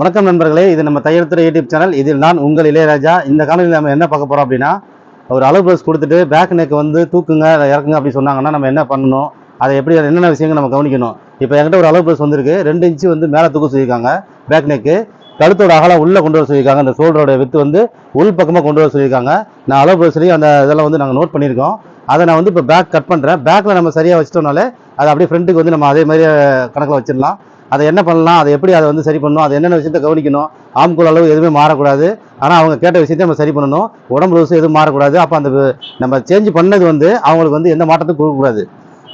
வணக்கம் நண்பர்களே இது நம்ம தையல்துறை யூடியூப் சேனல். இதில் நான் உங்கள் இளையராஜா. இந்த காலையில் நம்ம என்ன பார்க்க போகிறோம் அப்படின்னா ஒரு அளவு ப்ளஸ் கொடுத்துட்டு பேக் நெக் வந்து தூக்குங்க இறக்குங்க அப்படி சொன்னாங்கன்னா நம்ம என்ன பண்ணணும்? அதை எப்படி என்னென்ன விஷயங்கள் நம்ம கவனிக்கணும்? இப்போ என்கிட்ட ஒரு அளவு ப்ளஸ் வந்திருக்கு. ரெண்டு இன்ச்சு வந்து மேலே தூக்க சொல்லியிருக்காங்க பேக் நெக்கு கழுத்தோட அகலம் உள்ளே கொண்டு வர சொல்லியிருக்காங்க. அந்த ஷோல்டரோட வித்து வந்து உள் பக்கமாக கொண்டு வர சொல்லியிருக்காங்க. நான் அளவு ப்ளஸ்லேயும் அந்த இதெல்லாம் வந்து நாங்கள் நோட் பண்ணியிருக்கோம். அதை நான் வந்து இப்போ பேக் கட் பண்ணுறேன் பேக்கில் நம்ம சரியாக வச்சிட்டோம்னாலே அதை அப்படியே ஃப்ரண்ட்டுக்கு வந்து நம்ம அதே மாதிரி கணக்கில் வச்சிடலாம். அதை என்ன பண்ணலாம்? அதை எப்படி அதை வந்து சரி பண்ணணும்? அது என்னென்ன விஷயத்த கவனிக்கணும்? ஆம்குள் அளவு எதுவுமே மாறக்கூடாது. ஆனால் அவங்க கேட்ட விஷயத்தை நம்ம சரி பண்ணணும். உடம்பு லூஸ் எதுவும் மாறக்கூடாது. அப்போ அந்த நம்ம சேஞ்ச் பண்ணது வந்து அவங்களுக்கு வந்து எந்த மாற்றத்தையும் கொடுக்கக்கூடாது.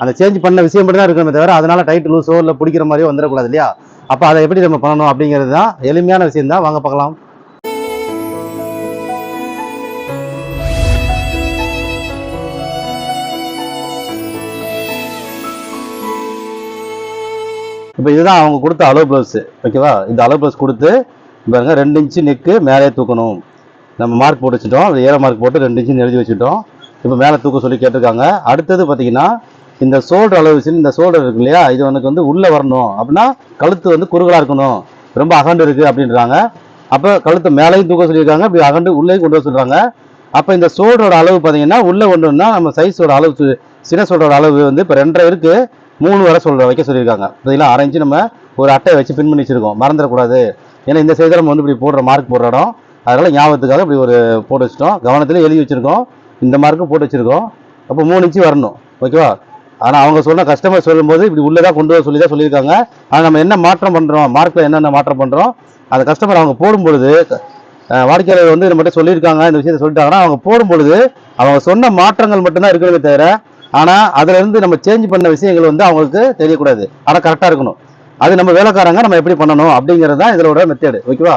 அந்த சேஞ்ச் பண்ண விஷயம் மட்டும் தான் இருக்கணுமே தவிர அதனால டைட் லூஸோ இல்லை பிடிக்கிற மாதிரியோ வந்துடக்கூடாது இல்லையா? அப்போ அதை எப்படி நம்ம பண்ணணும் அப்படிங்கிறது தான் எளிமையான விஷயம் தான் வாங்க பார்க்கலாம். இப்போ இதுதான் அவங்க கொடுத்த அளவு ப்ளவுஸ் ஓகேவா இந்த அளவு ப்ளவுஸ் கொடுத்து பாருங்க ரெண்டு இன்ச்சு நெக்கு மேலே தூக்கணும். நம்ம மார்க் போட்டு வச்சுட்டோம். அது ஏழை மார்க் போட்டு ரெண்டு இன்ச்சுன்னு எழுதி வச்சுட்டோம். இப்போ மேலே தூக்க சொல்லி கேட்டிருக்காங்க. அடுத்தது பார்த்தீங்கன்னா இந்த ஷோல்டர் அளவு இந்த ஷோல்டர் இருக்கு இல்லையா? இது உனக்கு வந்து உள்ளே வரணும். அப்படின்னா கழுத்து வந்து குறுகலாக இருக்கணும். ரொம்ப அகண்டு இருக்குது அப்படின்றாங்க. அப்போ கழுத்து மேலேயும் தூக்க சொல்லியிருக்காங்க. இப்படி அகண்டு உள்ளேயும் கொண்டு வர சொல்கிறாங்க அப்போ இந்த ஷோல்டரோட அளவு பார்த்தீங்கன்னா உள்ளே கொண்டு வந்தால் நம்ம சைஸோட அளவு சின்ன ஷோல்டரோட அளவு வந்து இப்போ ரெண்டரை இருக்குது மூணு வரை சொல்ற வைக்க சொல்லியிருக்காங்க. இதெல்லாம் அரைஞ்சு நம்ம ஒரு அட்டையை வச்சு பின் பண்ணி வச்சிருக்கோம். மறந்துடக்கூடாது. ஏன்னா இந்த சைடில் நம்ம வந்து இப்படி போடுற மார்க் போடுற இடம். அதனால ஞாபகத்துக்காக இப்படி ஒரு போட்டு வச்சிட்டோம். கவனத்தில் எழுதி வச்சிருக்கோம். இந்த மார்க்கு போட்டு வச்சிருக்கோம். அப்போ மூணு இன்ச்சு வரணும். ஓகேவா? ஆனால் அவங்க சொன்ன கஸ்டமர் சொல்லும்போது இப்படி உள்ளதாக கொண்டு வர சொல்லி தான் சொல்லியிருக்காங்க. ஆனால் நம்ம என்ன மாற்றம் பண்ணுறோம் மார்க்கில் என்னென்ன மாற்றம் பண்ணுறோம் அந்த கஸ்டமர் அவங்க போடும்பொழுது வாடிக்கையாளர் வந்து நம்மகிட்ட சொல்லியிருக்காங்க. இந்த விஷயத்தை சொல்லிட்டாங்கன்னா அவங்க போடும்பொழுது அவங்க சொன்ன மாற்றங்கள் மட்டும்தான் இருக்கணுமே தவிர ஆனால் அதுலேருந்து நம்ம சேஞ்ச் பண்ண விஷயங்கள் வந்து அவங்களுக்கு தெரியக்கூடாது. ஆனால் கரெக்டாக இருக்கணும். அது நம்ம வேலைக்காரங்க நம்ம எப்படி பண்ணணும் அப்படிங்கிறது தான் இதோட மெத்தேடு ஓகேவா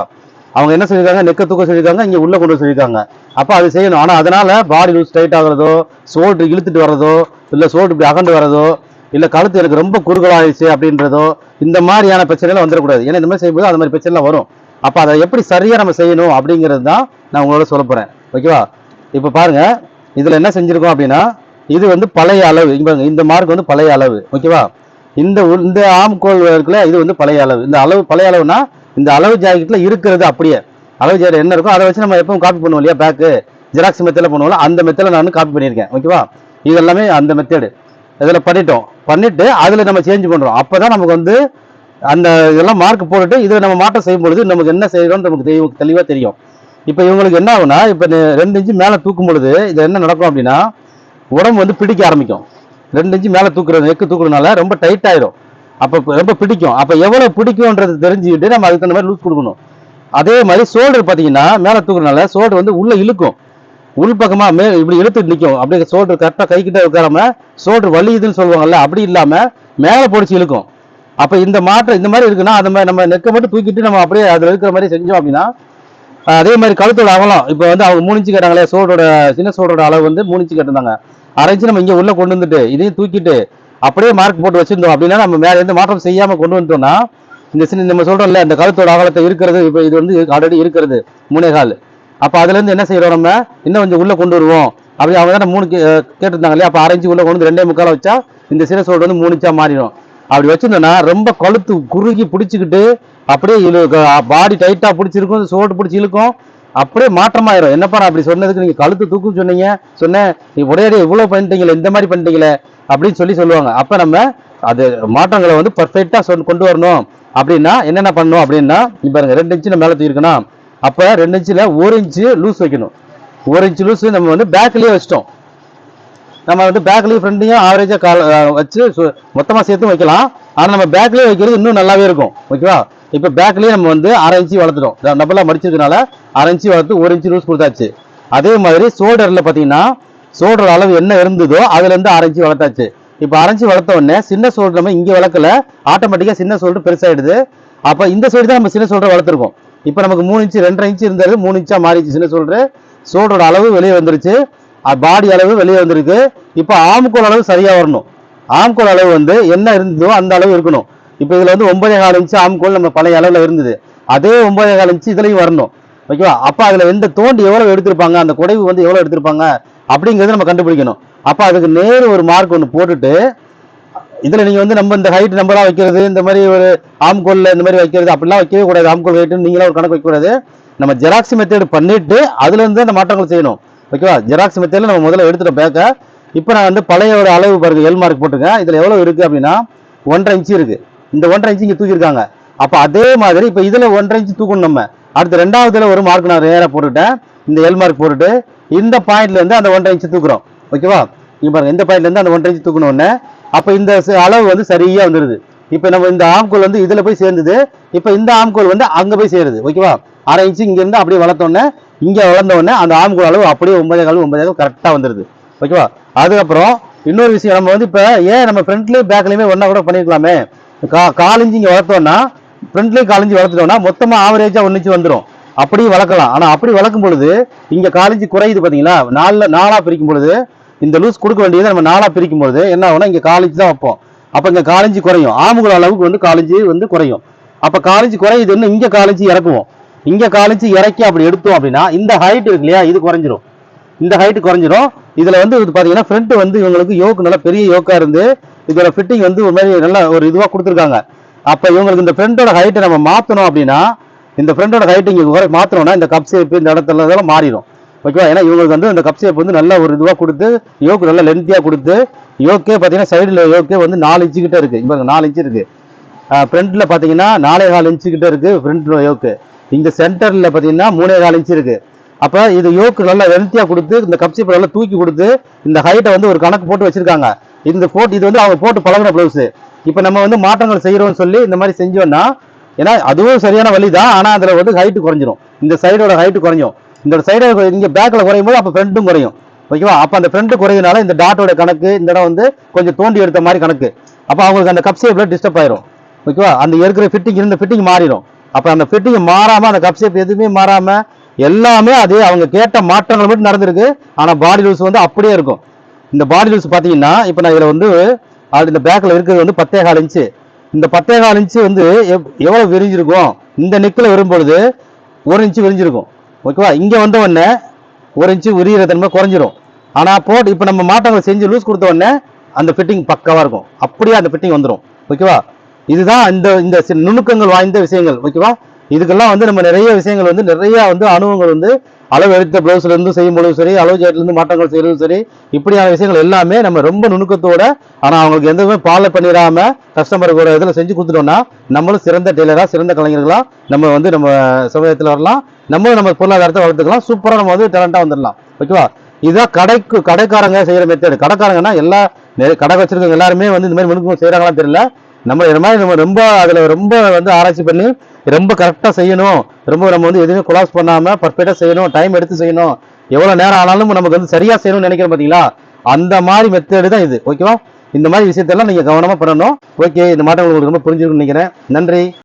அவங்க என்ன சொல்லியிருக்காங்க? நெக்க தூக்க சொல்லியிருக்காங்க இங்கே உள்ளே கொண்டு சொல்லியிருக்காங்க. அப்போ அது செய்யணும். ஆனால் அதனால் பாடி லூஸ் ஆகிறதோ ஆகுறதோ சோல்ட்ரு இழுத்துட்டு வர்றதோ இல்லை சோல்ட்ரு இப்படி அகண்டு வர்றதோ இல்லை கழுத்து எனக்கு ரொம்ப குறுகலாயிடுச்சு அப்படின்றதோ இந்த மாதிரியான பிரச்சனைகள் வந்துடக்கூடாது. ஏன்னா இந்த மாதிரி செய்யும்போது அந்த மாதிரி பிரச்சனைலாம் வரும். அப்போ அதை எப்படி சரியாக நம்ம செய்யணும் அப்படிங்கிறது தான் நான் உங்களோட சொல்ல போகிறேன் ஓகேவா இப்போ பாருங்க இதில் என்ன செஞ்சுருக்கோம் அப்படின்னா இது வந்து பழைய அளவு. இந்த மார்க் வந்து பழைய அளவு. ஓகேவா இந்த இந்த ஆம்கோல் இருக்குல்ல இது வந்து பழைய அளவு. இந்த அளவு பழைய அளவுனா இந்த அளவு ஜாக்கெட்டில் இருக்கிறது அப்படியே. அளவு ஜாக்கெட் என்ன இருக்கோ அதை வச்சு நம்ம எப்பவும் காப்பி பண்ணுவோம் இல்லையா பேக்கு ஜெராக்ஸ் மெத்தடில் பண்ணுவோம்ல அந்த மெத்தடில் நான் காப்பி பண்ணியிருக்கேன். ஓகேவா இது எல்லாமே அந்த மெத்தடு இதில் பண்ணிட்டோம். பண்ணிட்டு அதில் நம்ம சேஞ்ச் பண்ணுறோம் அப்போ தான் நமக்கு வந்து அந்த இதெல்லாம் மார்க் போட்டுட்டு இதில் நம்ம மாற்றம் செய்யும் பொழுது நமக்கு என்ன செய்கிறோம்னு நமக்கு தெளிவு தெளிவாக தெரியும். இப்போ இவங்களுக்கு என்ன ஆகுனா இப்போ ரெண்டு இன்ச்சு மேலே தூக்கும் பொழுது இது என்ன நடக்கும் அப்படின்னா உடம்பு வந்து பிடிக்க ஆரம்பிக்கும். ரெண்டு இன்ச்சு மேலே தூக்குறது நெக்கு தூக்குறதுனால ரொம்ப டைட் ஆயிரும். அப்போ ரொம்ப பிடிக்கும். அப்போ எவ்வளோ பிடிக்கும்ன்றது தெரிஞ்சுக்கிட்டு நம்ம அதுக்கு தகுந்த மாதிரி லூஸ் கொடுக்கணும். அதே மாதிரி சோல்டர் பார்த்தீங்கன்னா மேலே தூக்குறதுனால ஷோல்டர் வந்து உள்ளே இழுக்கும். உள் மே இப்படி இழுத்துட்டு நிற்கும் அப்படியே சோல்டர் கரெக்டாக கை கிட்ட உட்காராம சோல்டர் வலியுதுன்னு சொல்லுவாங்கல்ல அப்படி இல்லாமல் மேலே பிடிச்சி இழுக்கும். அப்போ இந்த மாற்றம் இந்த மாதிரி இருக்குன்னா அந்த மாதிரி நம்ம நெக்கை மட்டும் தூக்கிட்டு நம்ம அப்படியே அதில் இருக்கிற மாதிரி செஞ்சோம் அப்படின்னா அதே மாதிரி கழுத்தோட அகலம் இப்போ வந்து அவங்க மூணு இன்ச்சு கேட்டாங்களே சோடோட சின்ன சோடோட அளவு வந்து மூணு இன்ச்சு கேட்டிருந்தாங்க. அரை நம்ம இங்கே உள்ளே கொண்டு வந்துட்டு இதையும் தூக்கிட்டு அப்படியே மார்க் போட்டு வச்சிருந்தோம். அப்படின்னா நம்ம மேலே எந்த மாற்றம் செய்யாமல் கொண்டு வந்துட்டோம்னா இந்த சின்ன நம்ம சொல்கிறோம்ல இந்த கழுத்தோட அகலத்தை இருக்கிறது இப்போ இது வந்து ஆல்ரெடி இருக்கிறது மூணே கால். அப்போ அதுலேருந்து என்ன செய்யறோம் நம்ம? இன்னும் கொஞ்சம் உள்ளே கொண்டு வருவோம். அப்படி அவங்க தானே மூணு கேட்டிருந்தாங்க இல்லையா அப்போ அரைஞ்சு உள்ளே கொண்டு வந்து ரெண்டே முக்கால் வச்சா இந்த சின்ன சோடு வந்து மூணுச்சா மாறிடும். அப்படி வச்சிருந்தோம்னா ரொம்ப கழுத்து குறுகி பிடிச்சிக்கிட்டு அப்படியே இழு பாடி டைட்டாக பிடிச்சிருக்கும் சோட்டு பிடிச்சி இழுக்கும். அப்படியே மாற்றமாயிரும். என்னப்பா அப்படி சொன்னதுக்கு நீங்க கழுத்து தூக்கு சொன்னீங்க? சொன்னேன். நீ உடையடி இவ்வளவு பண்ணிட்டீங்களே இந்த மாதிரி பண்ணிட்டீங்களே அப்படின்னு சொல்லி சொல்லுவாங்க. அப்ப நம்ம அது மாற்றங்களை வந்து பர்ஃபெக்டா சொல் கொண்டு வரணும். அப்படின்னா என்னென்ன பண்ணணும் அப்படின்னா இப்ப பாருங்க ரெண்டு இன்ச்சு மேல தூக்கிருக்கணும் அப்ப ரெண்டு இன்ச்சுல ஒரு இன்ச்சு லூஸ் வைக்கணும். ஒரு இன்ச்சு லூஸ் நம்ம வந்து பேக்லயே வச்சிட்டோம். நம்ம வந்து பேக்லயும் ஃப்ரண்ட்லையும் ஆவரேஜா கால வச்சு சு- மொத்தமா சேர்த்தும் வைக்கலாம். ஆனா நம்ம பேக்லயே வைக்கிறது இன்னும் நல்லாவே இருக்கும். ஓகேவா இப்போ பேக்லேயே நம்ம வந்து அரை இன்ச்சு வளர்த்துட்டோம். டபுளா மடிச்சதுனால அரை இன்ச்சு வளர்த்து ஒரு இன்ச்சு லூஸ் கொடுத்தாச்சு. அதே மாதிரி ஷோல்டர்ல பார்த்தீங்கன்னா ஷோல்டர் அளவு என்ன இருந்ததோ அதுலேருந்து அரை இன்ச்சு வளர்த்தாச்சு. இப்போ அரைஞ்சி வளர்த்த உடனே சின்ன ஷோல்டர் நம்ம இங்கே வளர்க்கல. ஆட்டோமேட்டிக்காக சின்ன ஷோல்டர் பெருசாயிடுது. அப்போ இந்த சைடு தான் நம்ம சின்ன ஷோல்டர் வளர்த்துருக்கோம். இப்போ நமக்கு மூணு இன்ச்சு ரெண்டரை இன்ச்சு இருந்தது. மூணு இன்ச்சாக மாறிடுச்சு சின்ன ஷோல்டர் ஷோல்டரோட அளவு வெளியே வந்துருச்சு. பாடி அளவு வெளியே வந்திருக்கு. இப்போ ஆம்கோல் அளவு சரியாக வரணும். ஆம்கோல் அளவு வந்து என்ன இருந்ததோ அந்த அளவு இருக்கணும். இப்போ இதில் வந்து ஒன்பதே கால் இன்ச்சு ஆம்கோல் நம்ம பழைய அளவில் இருந்தது. அதே ஒன்பதே கால் இன்ச்சு இதுலையும் வரணும். ஓகேவா அப்போ அதில் எந்த தோண்டி எவ்வளோ எடுத்திருப்பாங்க? அந்த குடைவு வந்து எவ்வளோ எடுத்திருப்பாங்க? அப்படிங்கிறத நம்ம கண்டுபிடிக்கணும். அப்போ அதுக்கு நேர் ஒரு மார்க் ஒன்று போட்டுட்டு இதில் நீங்கள் வந்து நம்ம இந்த ஹைட் நம்பராக வைக்கிறது இந்த மாதிரி ஒரு ஆம்கோல்ல இந்த மாதிரி வைக்கிறது அப்படிலாம் வைக்கவே கூடாது. ஆம்கோல் ஹைட் நீங்களாம் ஒரு கணக்கு வைக்கக்கூடாது. நம்ம ஜெராக்ஸ் மெத்தேட் பண்ணிட்டு அதுலேருந்து அந்த மாற்றங்கள் செய்யணும். ஓகேவா ஜெராக்ஸ் மெத்தேடில் நம்ம முதல்ல எடுத்துகிட்ட பேக்க இப்போ நான் வந்து பழைய ஒரு அளவு பாருங்கள் எல் மார்க் போட்டிருக்கேன். இதில் எவ்வளோ இருக்குது அப்படின்னா ஒன்றரை இன்ச்சு இருக்குது இந்த ஒன்றரை இன்ச்சு இங்கே தூக்கியிருக்காங்க. அப்ப அதே மாதிரி இப்போ இதுல ஒன்றரை இன்ச்சு தூக்கணும் நம்ம. அடுத்து ரெண்டாவதுல ஒரு மார்க் நான் நேரா போட்டுட்டேன் இந்த எல் மார்க் போட்டுட்டு இந்த பாயிண்ட்ல இருந்து அந்த ஒன்றரை இன்ச்சு தூக்குறோம். ஓகேவா இங்க பாருங்க இந்த பாயிண்ட்ல இருந்து அந்த ஒன்றரை இன்ச்சு தூக்கணும் அப்போ அப்ப இந்த ச- அளவு வந்து சரியா வந்துருது. இப்போ நம்ம இந்த ஆம்கோல் வந்து இதுல போய் சேர்ந்தது. இப்போ இந்த ஆம்கோல் வந்து அங்க போய் சேருது. ஓகேவா அரை இன்ச்சு இங்க இருந்து அப்படியே வளர்த்தோன்னே இங்க வளர்ந்தோடனே அந்த ஆம்கோல் அளவு அப்படியே ஒன்பதே கால் ஒன்பதே கால் கரெக்டா வந்துருது. ஓகேவா அதுக்கப்புறம் இன்னொரு விஷயம் நம்ம வந்து இப்ப ஏன் நம்ம ஃப்ரண்ட்லயும் பேக்லயுமே ஒன்றா கூட பண்ணிருக்கலாமே? கா காலிஞ்சி இங்கே வளர்த்தோன்னா ஃப்ரண்ட்லயும் காலிஞ்சி வளர்த்துட்டோம்னா மொத்தமாக ஆவரேஜாக ஒன்றுச்சு வந்துடும் அப்படியும் வளர்க்கலாம். ஆனால் அப்படி வளர்க்கும் பொழுது இங்கே காலிஞ்சி குறையுது பார்த்தீங்களா நாலில் நாலா பிரிக்கும் பொழுது இந்த லூஸ் கொடுக்க வேண்டியதை நம்ம நாலா பிரிக்கும் பொழுது என்ன ஆகும்னா இங்கே காலிஞ்சி தான் வைப்போம். அப்போ இங்கே காலிஞ்சி குறையும். ஆமுகுல அளவுக்கு வந்து காலிஞ்சி வந்து குறையும். அப்போ காலிஞ்சி குறையுதுன்னு இங்கே காலிஞ்சி இறக்குவோம். இங்கே காலிஞ்சி இறக்கி அப்படி எடுத்தோம் அப்படின்னா இந்த ஹைட் இருக்கு இல்லையா இது குறைஞ்சிரும். இந்த ஹைட் குறைஞ்சிரும். இதில் வந்து இது பாத்தீங்கன்னா ஃப்ரண்ட் வந்து இவங்களுக்கு யோக்கு நல்லா பெரிய யோக்காக இருந்து இதோட ஃபிட்டிங் வந்து ஒரு மாதிரி நல்ல ஒரு இதுவாக கொடுத்துருக்காங்க. அப்போ இவங்களுக்கு இந்த ஃப்ரெண்டோட ஹைட்டை நம்ம மாற்றணும் அப்படின்னா இந்த ஃப்ரெண்டோட ஹைட் இங்கே குறை மாற்றணும்னா இந்த கப் ஷேப் இந்த இடத்துல இதெல்லாம் மாறிடும். ஓகேவா ஏன்னா இவங்களுக்கு வந்து இந்த கப் ஷேப் வந்து நல்ல ஒரு இதுவாக கொடுத்து யோக்கு நல்ல லென்த்தியாக கொடுத்து யோக்கே பார்த்தீங்கன்னா சைடில் யோக்கே வந்து நாலு இன்ச்சு கிட்ட இருக்குது இவங்களுக்கு நாலு இன்ச்சு இருக்குது ஃப்ரண்ட்டில் பார்த்தீங்கன்னா நாலே கால் இன்ச்சு கிட்ட இருக்குது ஃப்ரண்ட் யோக்கு இந்த சென்டரில் பார்த்தீங்கன்னா மூணே கால் இன்ச்சு இருக்குது அப்போ இது யோக்கு நல்லா லென்த்தியாக கொடுத்து இந்த கப் ஷேப் நல்லா தூக்கி கொடுத்து இந்த ஹைட்டை வந்து ஒரு கணக்கு போட்டு வச்சுருக்காங்க. இந்த போட்டு இது வந்து அவங்க போட்டு பழகுன ப்ளவுஸு இப்போ நம்ம வந்து மாற்றங்கள் செய்யறோம்னு சொல்லி இந்த மாதிரி செஞ்சோம்னா ஏன்னா அதுவும் சரியான வழி தான் ஆனால் அதில் வந்து ஹைட்டு குறைஞ்சிரும். இந்த சைடோட ஹைட்டு குறையும் இந்த சைடு இங்கே பேக்கில் குறையும் போது அப்போ ஃப்ரண்ட்டும் குறையும். ஓகேவா அப்போ அந்த ஃப்ரெண்டு குறையினால இந்த டாட்டோட கணக்கு இந்த இடம் வந்து கொஞ்சம் தோண்டி எடுத்த மாதிரி கணக்கு. அப்போ அவங்களுக்கு அந்த கப் டிஸ்டர்ப் ஆயிரும். ஓகேவா அந்த இருக்கிற ஃபிட்டிங் இருந்த ஃபிட்டிங் மாறிடும். அப்போ அந்த ஃபிட்டிங் மாறாமல் அந்த கப்ஷேப் எதுவுமே மாறாமல் எல்லாமே அதே அவங்க கேட்ட மாற்றங்கள் மட்டும் நடந்திருக்கு. ஆனால் பாடி லூஸ் வந்து அப்படியே இருக்கும். இந்த பாடி லூஸ் பாத்தீங்கன்னா இப்போ நான் இதுல வந்து அது இந்த பேக்ல இருக்கிறது வந்து பத்தே கால் இன்ச்சு இந்த பத்தே கால் இன்ச்சு வந்து எவ்வளோ எவ்வளவு விரிஞ்சிருக்கும்? இந்த நெக்கில் வரும்பொழுது ஒரு இன்ச்சு விரிஞ்சிருக்கும். ஓகேவா இங்க வந்த உடனே ஒரு இன்ச்சு உரியிற தன்மை குறைஞ்சிரும். ஆனா போட் இப்போ நம்ம மாற்றங்கள் செஞ்சு லூஸ் கொடுத்த உடனே அந்த ஃபிட்டிங் பக்காவா இருக்கும். அப்படியே அந்த ஃபிட்டிங் வந்துரும். ஓகேவா இதுதான் இந்த இந்த நுணுக்கங்கள் வாய்ந்த விஷயங்கள். ஓகேவா இதுக்கெல்லாம் வந்து நம்ம நிறைய விஷயங்கள் வந்து நிறைய வந்து அனுபவங்கள் வந்து அளவு எடுத்த பிளவுஸ்லேருந்து செய்யும் பொழுதும் சரி அளவு ஜாட்ல மாற்றங்கள் செய்யறதும் சரி இப்படியான விஷயங்கள் எல்லாமே நம்ம ரொம்ப நுணுக்கத்தோட ஆனால் அவங்களுக்கு எதுவுமே ஃபாலோ பண்ணிடாமல் கஸ்டமருக்கு ஒரு இதில் செஞ்சு கொடுத்துட்டோம்னா நம்மளும் சிறந்த டெய்லராக சிறந்த கலைஞர்களாக நம்ம வந்து நம்ம சமுதாயத்தில் வரலாம். நம்மளும் நம்ம பொருளாதாரத்தை வளர்த்துக்கலாம். சூப்பராக நம்ம வந்து டேலண்ட்டாக வந்துடலாம் ஓகேவா இதுதான் கடைக்கு கடைக்காரங்க செய்கிற மெத்தேடு கடைக்காரங்கன்னா எல்லா கடை வச்சிருக்கவங்க எல்லாருமே வந்து இந்த மாதிரி நுணுக்கம் செய்கிறாங்களான்னு தெரியல. நம்ம இது மாதிரி நம்ம ரொம்ப அதில் ரொம்ப வந்து ஆராய்ச்சி பண்ணி ரொம்ப கரெக்டாக செய்யணும். ரொம்ப நம்ம வந்து எதுவுமே கொலாஸ் பண்ணாமல் பர்ஃபெக்டாக செய்யணும். டைம் எடுத்து செய்யணும். எவ்வளோ நேரம் ஆனாலும் நமக்கு வந்து சரியாக செய்யணும்னு நினைக்கிறோம் பார்த்தீங்களா அந்த மாதிரி மெத்தடு தான் இது. ஓகேவா இந்த மாதிரி விஷயத்தெல்லாம் நீங்கள் கவனமாக பண்ணணும். ஓகே இந்த மாற்றம் உங்களுக்கு ரொம்ப புரிஞ்சிருக்கும்னு நினைக்கிறேன். நன்றி.